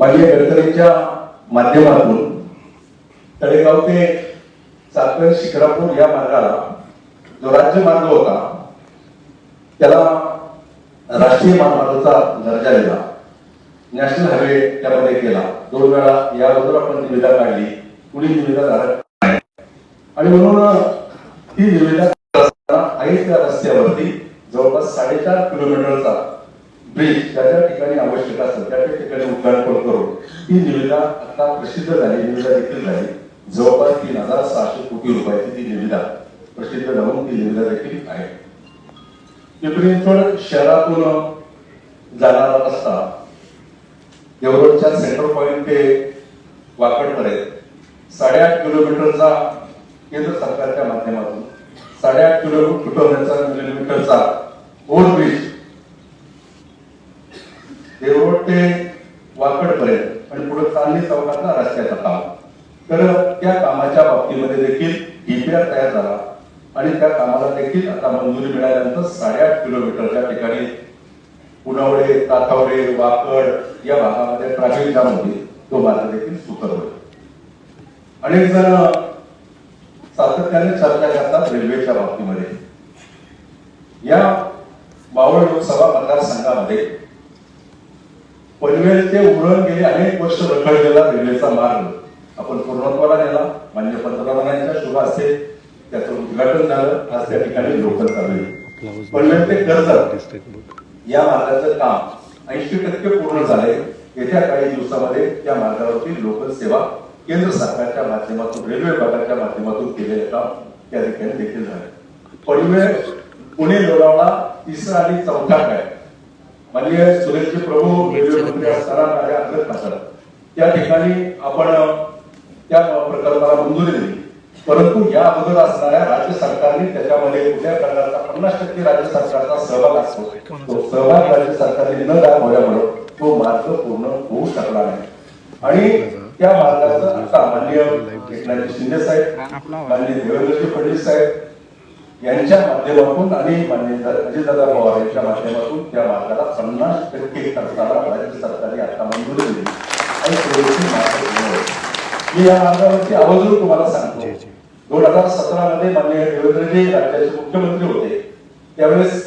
माझ्या गडकरींच्या माध्यमातून तळेगाव ते चाकण शिखरापूर या मार्गाला जो राज्य मार्ग होता त्याला राष्ट्रीय महामार्गाचा दर्जा दिला. नॅशनल हायवे त्यामध्ये केला. दोन वेळा याबद्दल आपण निविदा काढली. कुणी निविदा नाही. आणि म्हणून ती निविदा करताना त्या रस्त्यावरती जवळपास साडेचार किलोमीटरचा ब्रिज त्या ज्या ठिकाणी आवश्यक असेल त्या त्या ठिकाणी उद्घाटन करून ही निविदा आता प्रसिद्ध झाली निविदा देखील झाली. जवळपास तीन हजार सहाशे कोटी रुपयाची ती निविदा प्रसिद्ध जाऊन ती निविदा देखील आहे. पिंपरी शहरातून जाणारा रस्ता देवरोडच्या सेंटर पॉइंट ते वाकडपर्यंत साडेआठ किलोमीटरचा केंद्र सरकारच्या माध्यमातून साडेआठ किलोमीटरचा किलोमीटरचा ओव्हरब्रिज ते वाकडपर्यंत आणि पुढे चालली चौकातला रस्त्याचं काम. तर त्या कामाच्या बाबतीमध्ये देखील डीपीआर तयार झाला. आणि त्या कामाला देखील आता मंजुरी मिळाल्यानंतर साडेआठ किलोमीटरच्या ठिकाणी पुनवडे काथावडे वाकड या भागामध्ये ट्रॅफिक जाम होती तो मार्ग देखील सुकर होईल अनेक जण सातत्याने चर्चा करतात रेल्वेच्या बाबतीमध्ये. या मावळ लोकसभा मतदारसंघामध्ये पनवेल ते उरण गेले अनेक वर्ष रखडलेला रेल्वेचा मार्ग. आपण पूर्णत्वाला नेला मान्य पंतप्रधानांच्या शुभ हस्ते त्याचं उद्घाटन झालं आज त्या ठिकाणी लोकल चालू पनवेल ते कर्जत या मार्गाचं काम ऐंशी टक्के पूर्ण झाले येत्या काही दिवसामध्ये त्या मार्गावरती लोकल सेवा केंद्र सरकारच्या माध्यमातून रेल्वे विभागाच्या माध्यमातून केलेले काम त्या ठिकाणी देखील झाले पनवेल पुणे लोणावळा तिसरा आणि चौथा काय? माननीय सुरेशजी प्रभू रेल्वे मंत्री असताना माझ्या अग्रत खासदार त्या ठिकाणी आपण त्या प्रकल्पाला मंजुरी दिली. परंतु या अगोदर असणाऱ्या राज्य सरकारने त्याच्यामध्ये कुठल्या प्रकारचा पन्नास टक्के राज्य सरकारचा सहभाग असतो. तो सहभाग राज्य सरकारने न दाखवल्यामुळे तो मार्ग पूर्ण होऊ शकला नाही. आणि त्या मार्गाचं आता माननीय एकनाथ शिंदे साहेब माननीय देवेंद्रजी फडणवीस साहेब यांच्या माध्यमातून आणि अजितदादा पवार यांच्या माध्यमातून त्या मार्गाला पन्नास टक्के खर्चाला राज्य सरकारने आता मंजुरी दिली आणि. मी या मार्गावरती आवर्जून तुम्हाला सांगतो दोन हजार सतरा मध्ये मान्य देवेंद्रजी राज्याचे मुख्यमंत्री होते. त्यावेळेस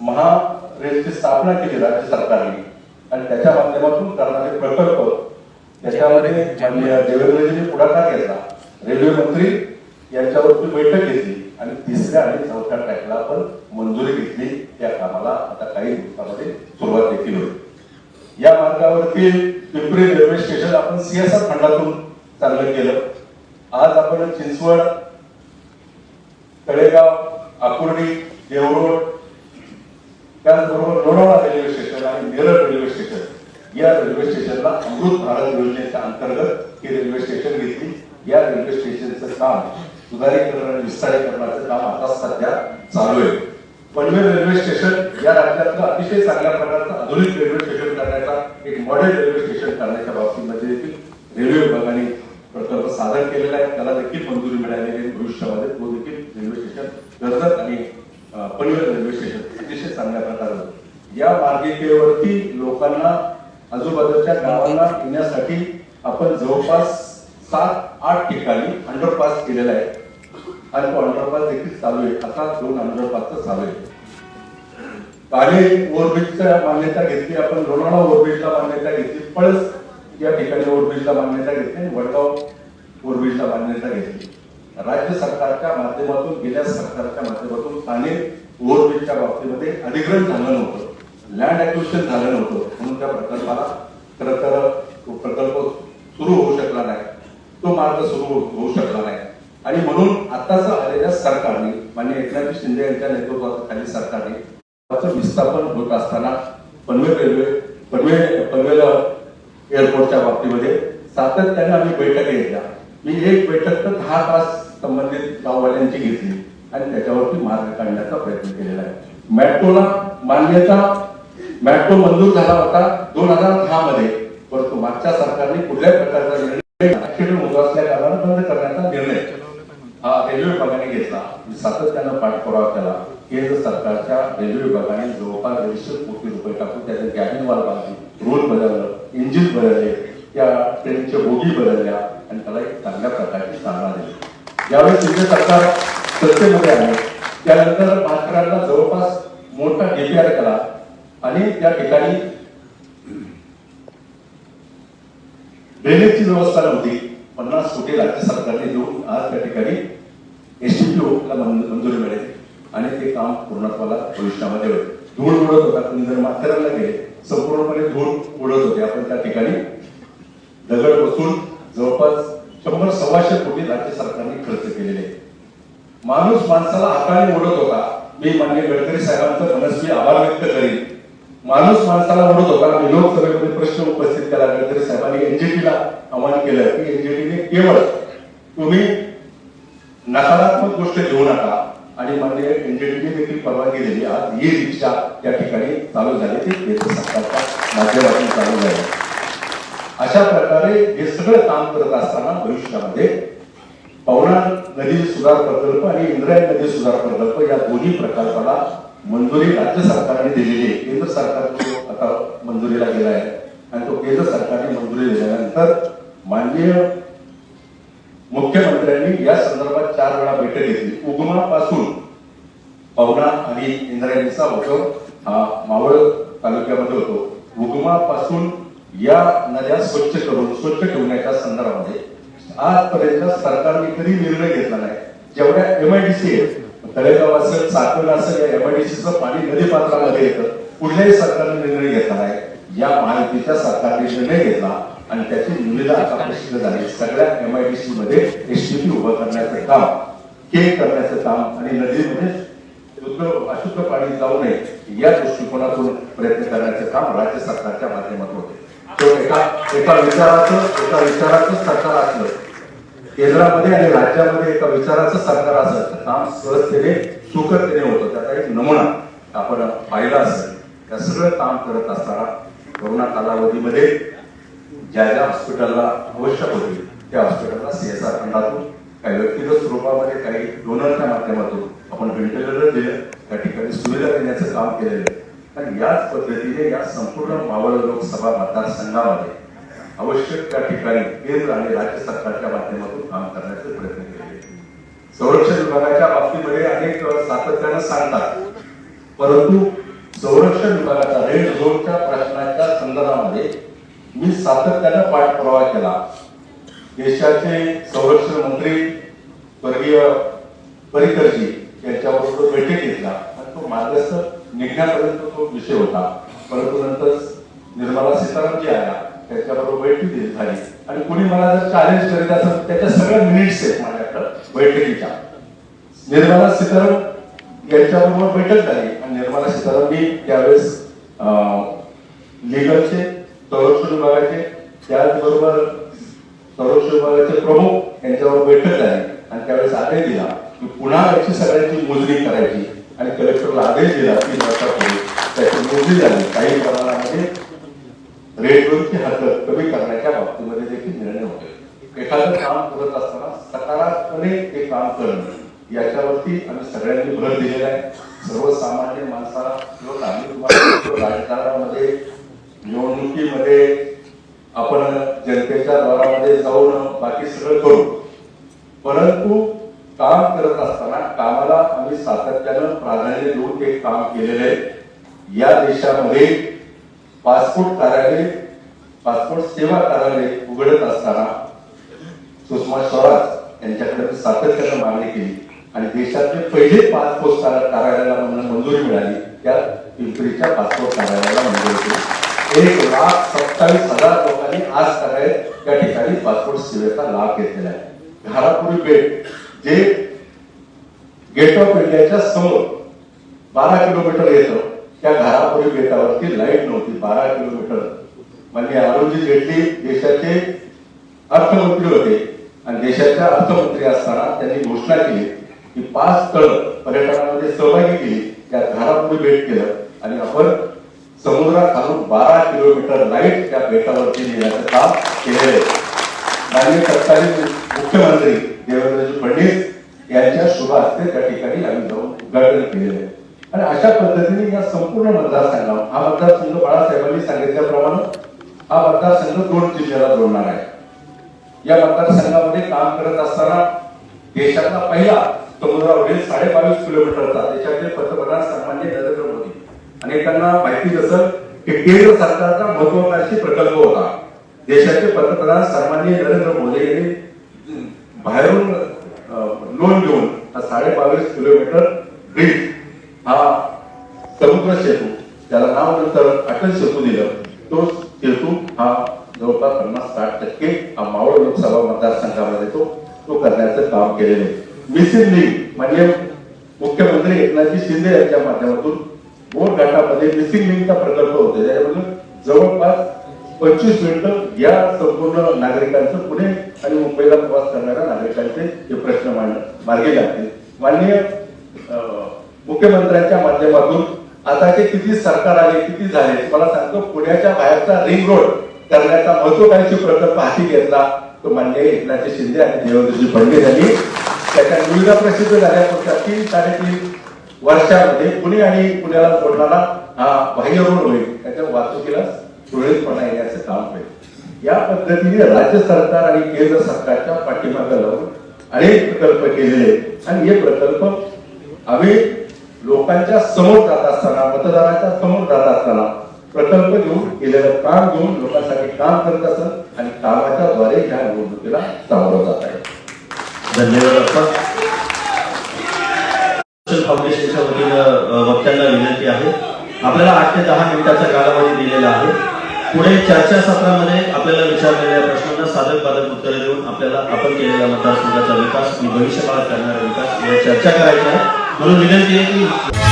महा रेलची स्थापना केली राज्य सरकारने आणि त्याच्या माध्यमातून करणारे प्रकल्प त्याच्यामध्ये माननीय देवेंद्रजींनी पुढाकार घेतला. रेल्वे मंत्री यांच्यावरती बैठक घेतली. आणि तिसऱ्या आणि चौथ्या ट्रॅकला पण मंजुरी घेतली त्या कामाला आता काही दिवसामध्ये सुरुवात देखील होईल. या मार्गावरती पिंपरी रेल्वे स्टेशन आपण सीएसआर फंडातून चांगलं केलं. आज आपण चिंचवड तळेगाव आकुर्डी देवरोड त्याचबरोबर लोणावळा रेल्वे स्टेशन आणि नेरळ रेल्वे स्टेशन या रेल्वे स्टेशनला अमृत भारत योजनेच्या अंतर्गत ही रेल्वे स्टेशन घेतली. या रेल्वे स्टेशनचं काम सुधारीकरण आणि विस्तारीकरणाचं काम आता सध्या चालू आहे. पनवेल रेल्वे स्टेशन या राज्यातलं अतिशय चांगल्या प्रकारचं आधुनिक रेल्वे स्टेशन करण्याचा एक मॉडेल रेल्वे स्टेशन करण्याच्या बाबतीमध्ये देखील रेल्वे विभागाने प्रकल्प सादर केलेला आहे. त्याला देखील मंजुरी मिळालेली आहे. भविष्यामध्ये तो देखील रेल्वे स्टेशन कर्जत आणि पनवेल रेल्वे स्टेशन अतिशय चांगल्या प्रकारचं या मार्गिकेवरती लोकांना आजूबाजूच्या गावांना येण्यासाठी आपण जवळपास सात आठ ठिकाणी अंडरपास केलेला आहे. आणि तो अंडरपास देखील चालू आहे. आता दोन अंडरपासचं चालू आहे. काले ओव्हरब्रिजच्या मान्यता घेतली. आपण लोणावळा ओव्हरब्रिजला मान्यता घेतली. पळस या ठिकाणी ओव्हरब्रिजला मान्यता घेतली. आणि वडगाव ओव्हरब्रिजला मान्यता घेतली. राज्य सरकारच्या माध्यमातून गेल्या सरकारच्या माध्यमातून ठाणे ओव्हरब्रिजच्या बाबतीमध्ये अधिग्रहण झालं नव्हतं. लँड ऍक्विशन झालं नव्हतं. म्हणून त्या प्रकल्पाला खरं तर प्रकल्प सुरू होऊ शकला नाही. तो मार्ग सुरू होऊ शकला नाही. आणि म्हणून आताच आलेल्या सरकारने मान्य एकनाथ शिंदे यांच्या नेतृत्वाखाली सरकारने विस्थापन होत असताना पनवेल रेल्वे पनवेल पनवेल एअरपोर्टच्या बाबतीमध्ये सातत्याने आम्ही बैठक घेतल्या. मी एक बैठक तर दहा तास संबंधित गाववाल्यांची घेतली आणि त्याच्यावरती मार्ग काढण्याचा प्रयत्न केलेला आहे. मेट्रोला मान्यता मेट्रो मंजूर झाला होता दोन हजार दहा मध्ये परंतु मागच्या सरकारने कुठल्याही प्रकारचा निर्णय अखेर होत बंद करण्याचा निर्णय. हा रेल्वे विभागाने घेतला. म्हणजे सातत्यानं पाठपुरावा केला. केंद्र सरकारच्या रेल्वे विभागाने जवळपास दीडशे कोटी रुपये टाकून त्याचे गॅबिन वाल बांधली रोड बदललं इंजिन बदलले ट्रेनच्या बोगी बदलल्या आणि त्याला एक चांगल्या प्रकारची चालना दिली. यावेळी शिंदे सरकार सत्तेमध्ये आले त्यानंतर माथेरानला जवळपास मोठा डीपीआर केला आणि त्या ठिकाणी ड्रेनेजची व्यवस्था नव्हती. पन्नास कोटी राज्य सरकारने देऊन आज त्या ठिकाणी एसटीपीओला मंजुरी मिळेल. आणि ते काम पूर्णत्वाला भविष्यामध्ये होईल. धूळ उडत होता. तुम्ही जर माथेरानला गेले संपूर्णपणे धूळ उडत होते. आपण त्या ठिकाणी दगड बसून जवळपास शंभर सव्वाशे कोटी राज्य सरकारने खर्च केलेले. माणूस माणसाला हाताने ओढत होता. मी मान्य गडकरी साहेबांचा मनस्वी आभार व्यक्त करीन. माणूस माणसाला म्हणत होता मी लोकसभेमध्ये प्रश्न उपस्थित केला तरी साहेबांनी एनजीटीला आव्हान केलं. की एनजीटीने केवळ तुम्ही नकारात्मक गोष्ट घेऊ नका आणि मान्य एनजीटीने देखील परवानगी दिली आज ही रिक्षा त्या ठिकाणी चालू झाली. ते केंद्र सरकारच्या माध्यमातून चालू झाली. अशा प्रकारे हे सगळं काम करत असताना भविष्यामध्ये पवना नदी सुधार प्रकल्प आणि इंद्रायण नदी सुधार प्रकल्प या दोन्ही प्रकल्पाला मंजुरी राज्य सरकारने दिलेली आहे. केंद्र सरकार तो आता मंजुरीला गेला आहे. आणि तो केंद्र सरकारने मंजुरी दिल्यानंतर माननीय मुख्यमंत्र्यांनी या संदर्भात चार वेळा बैठक घेतली. उगमापासून पवना आणि इंद्रायणीचा उगम हा मावळ तालुक्यामध्ये होतो. उगमापासून या नद्या स्वच्छ करून स्वच्छ ठेवण्याच्या संदर्भामध्ये आजपर्यंत सरकारने कधी निर्णय घेतला नाही. जेवढ्या एमआयडीसी आहेत तळेगाव असेल साकल असेल या एमआयडीसीचं पाणी नदीपात्रामध्ये येतं. कुठल्याही सरकारने निर्णय घेतला नाही. या महायुतीच्या सरकारने निर्णय घेतला आणि त्याची निविदा आता प्रसिद्ध झाली. सगळ्या एमआयडीसी मध्ये एसटीपी उभं करण्याचं काम के करण्याचं काम आणि नदीमध्ये शुद्ध अशुद्ध पाणी जाऊ नये या दृष्टिकोनातून प्रयत्न करण्याचं काम राज्य सरकारच्या माध्यमातून होते. तो एका एका विचाराचं एका विचाराचं सरकार असलं केंद्रामध्ये आणि राज्यामध्ये एका विचाराचं सरकार असं तर काम सहजतेने सुखतेने होतं. त्याचा एक नमुना आपण पाहिला असेल. त्या सगळं काम करत असताना कोरोना कालावधीमध्ये ज्या ज्या हॉस्पिटलला आवश्यक होती त्या हॉस्पिटलला सीएसआर फंडातून काही व्यक्तिगत स्वरूपामध्ये काही डोनरच्या माध्यमातून आपण व्हेंटिलेटर दिले त्या ठिकाणी सुविधा देण्याचं काम केलेलं आहे. आणि याच पद्धतीने या संपूर्ण मावळ लोकसभा मतदारसंघामध्ये आवश्यक त्या ठिकाणी केंद्र आणि राज्य सरकारच्या माध्यमातून काम करण्याचे प्रयत्न केले. संरक्षण विभागाच्या बाबतीमध्ये अनेक सातत्यानं सांगतात. परंतु संरक्षण विभागाचा रेड झोनच्या प्रश्नाच्या संदर्भामध्ये मी सातत्यानं पाठपुरावा केला. देशाचे संरक्षण मंत्री स्वर्गीय परिकरजी यांच्याबरोबर बैठक घेतला. आणि तो मार्गस्थ निघण्यापर्यंत तो विषय होता. परंतु नंतर निर्मला सीतारामजी आल्या. त्यांच्याबरोबर बैठक झाली. आणि कोणी मला जर चॅलेंज करीत असेल त्याच्या सगळ्या मिनिट्स आहेत माझ्याकडं बैठकीच्या. निर्मला सीताराम यांच्याबरोबर बैठक झाली. आणि निर्मला सीतारामनी त्यावेळेस लिगलचे संरक्षण विभागाचे त्याचबरोबर संरक्षण विभागाचे प्रमुख यांच्यावर बैठक झाली. आणि त्यावेळेस आदेश दिला की पुन्हा याची सगळ्यांची मोजणी करायची. आणि कलेक्टरला आदेश दिला की त्याची मोजणी झाली. काही प्रमाणामध्ये रेडवरची हद्द कमी करण्याच्या बाबतीमध्ये देखील निर्णय होते एखादं काम करत असताना सकारात्मकपणे ते काम करणं याच्यावरती आम्ही सगळ्यांनी भर दिलेला आहे. सर्वसामान्य माणसाला किंवा नागरिक राजकारणामध्ये निवडणुकीमध्ये आपण जनतेच्या द्वारामध्ये जाऊन बाकी सगळं करू. परंतु काम करत असताना कामाला आम्ही सातत्यानं प्राधान्य देऊन ते काम केलेलं आहे. या देशामध्ये पासपोर्ट कार्यालय पासपोर्ट सेवा कार्यालय उघडत असताना सुषमा स्वराज यांच्याकडे सातत्यानं मागणी केली आणि देशातले पहिले पासपोर्ट कार्यालयाला मंजुरी मिळाली. त्या पिंपरीच्या पासपोर्ट कार्यालयाला मंजुरी केली. एक लाख सत्तावीस हजार लोकांनी आज कार्यालय त्या ठिकाणी पासपोर्ट सेवेचा लाभ घेतलेला आहे. घारापुरी बेट जे गेट ऑफ इंडियाच्या समोर बारा किलोमीटर येतं त्या घारापुरी बेटावरती लाइट नव्हती बारा किलोमीटर. म्हणजे अरुणजी जेटली देशाचे अर्थमंत्री होते आणि देशाच्या अर्थमंत्री असताना त्यांनी घोषणा केली की पाच स्थळ पर्यटनामध्ये सहभागी केली त्या घरापुढे भेट केलं आणि आपण समुद्राखालून बारा किलोमीटर लाइट त्या बेटावरती नेण्याचं काम केलेलं आहे. माननीय तत्कालीन मुख्यमंत्री देवेंद्रजी फडणवीस यांच्या शुभ हस्ते त्या ठिकाणी आम्ही जाऊन उद्घाटन केलेलं आहे. आणि अशा पद्धतीने या संपूर्ण मतदारसंघावर हा मतदारसंघ बाळासाहेबांनी सांगितल्याप्रमाणे हा मतदारसंघ दोन जिल्ह्याला जोडणार आहे. या मतदारसंघामध्ये काम करत असताना देशातला पहिला समुद्रावरील साडे बावीस किलोमीटरचा देशाचे पंतप्रधान सन्मान्य नरेंद्र मोदी. अनेकांना माहिती असेल की केंद्र सरकारचा महत्वाकांक्षी प्रकल्प होता. देशाचे पंतप्रधान सन्मान्य नरेंद्र मोदी यांनी बाहेरून लोन घेऊन हा साडे बावीस किलोमीटर ब्रिज हा समुद्र सेतू त्याला नाव नंतर अटल सेतू दिलं तो सेतू हा जवळपास पन्नास साठ टक्के हा मावळ लोकसभा मतदारसंघामध्ये तो तो करण्याचं काम केलेलं आहे. मिसिंग लिंक म्हणजे मुख्यमंत्री एकनाथजी शिंदे यांच्या माध्यमातून बोर घाटामध्ये मिसिंग लिंकचा प्रकल्प होता. त्याच्यामधून जवळपास पंचवीस मिनिटं या संपूर्ण नागरिकांचं पुणे आणि मुंबईला प्रवास करणाऱ्या नागरिकांचे हे प्रश्न मांड मार्गी लागतील माननीय अं, मुख्यमंत्र्यांच्या माध्यमातून आताचे किती सरकार आले किती झाले मला सांगतो पुण्याच्या बाहेरचा रिंग रोड करण्याचा महत्वाकांक्षी प्रकल्प हाती घेतला तो मान्य एकनाथजी शिंदे आणि देवेंद्रजी फडणवीस यांनी त्याच्या निविदा प्रसिद्ध झाल्या पुढच्या तीन साडेतीन वर्षामध्ये पुणे आणि पुण्याला जोडणारा हा बाह्य रोड होईल. त्याच्या वाहतुकीला सुरळीतपणा येण्याचं काम होईल. या पद्धतीने राज्य सरकार आणि केंद्र सरकारच्या पाठीमागे लावून अनेक प्रकल्प केलेले आणि हे प्रकल्प आम्ही लोकांच्या समोर जात असताना मतदाराच्या समोर जात असताना प्रकल्प घेऊन केलेलं काम घेऊन लोकांसाठी काम करत असत आणि कामाच्या द्वारे ह्या निवडणुकीला सामोरं जात आहे. धन्यवाद फाउंडेशनच्या वतीनं वक्त्यांना विनंती आहे. आपल्याला आठ ते दहा मिनिटाचा कालावधी दिलेला आहे. पुढे चर्चासत्रामध्ये आपल्याला विचारलेल्या प्रश्नांना साधक बाधक उत्तरे देऊन आपल्याला आपण केलेल्या मतदारसंघाचा विकास आणि भविष्यकाळात करणारा विकास या चर्चा करायच्या म्हणून विनंती आहे की